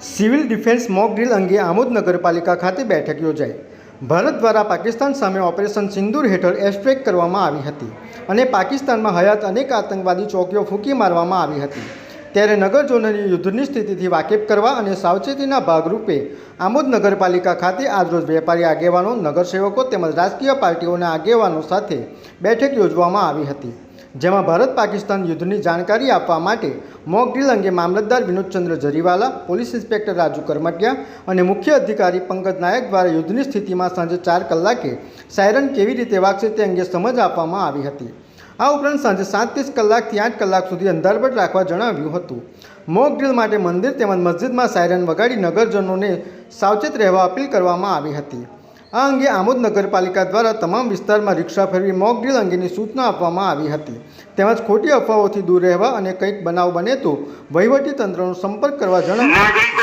Civil defence mock drill અંગે આમોદ નગરપાલિકા ખાતે બેઠક યોજાઈ. ભારત દ્વારા પાકિસ્તાન સામે ઓપરેશન સિંદૂર હેઠળ એરસ્ટ્રાઇક કરવામાં આવી હતી અને પાકિસ્તાનમાં હયાત અનેક આતંકવાદી ચોકીઓ ફૂંકી મારવામાં આવી હતી. ત્યારે નગરજનોની યુદ્ધની સ્થિતિથી વાકેફ કરવા અને સાવચેતીના ભાગરૂપે આમોદ નગરપાલિકા ખાતે આજરોજ વેપારી આગેવાનો, નગરસેવકો તેમજ રાજકીય પાર્ટીઓના આગેવાનો સાથે બેઠક યોજવામાં આવી હતી. જેમાં ભારત પાકિસ્તાન યુદ્ધની જાણકારી આપવા માટે મોક ડ્રીલ અંગે મામલતદાર વિનોદચંદ્ર જરીવાલા, પોલીસ ઇન્સ્પેક્ટર રાજુ કરમટિયા અને મુખ્ય અધિકારી પંકજ નાયક દ્વારા યુદ્ધની સ્થિતિમાં સાંજે ચાર કલાકે સાયરન કેવી રીતે વાગશે તે અંગે સમજ આપવામાં આવી હતી. આ ઉપરાંત સાંજે સાત ત્રીસ કલાકથી આઠ કલાક સુધી અંધારપટ રાખવા જણાવ્યું હતું. મોક ડ્રીલ માટે મંદિર તેમજ મસ્જિદમાં સાયરન વગાડી નગરજનોને સાવચેત રહેવા અપીલ કરવામાં આવી હતી. આ અંગે આમોદ નગરપાલિકા દ્વારા તમામ વિસ્તારમાં રિક્ષા ફેરવી મોકડ્રીલ અંગેની સૂચના આપવામાં આવી હતી. તેમજ ખોટી અફવાઓથી દૂર રહેવા અને કંઈક બનાવ બને તો વહીવટી તંત્રનો સંપર્ક કરવા જણાવ્યું.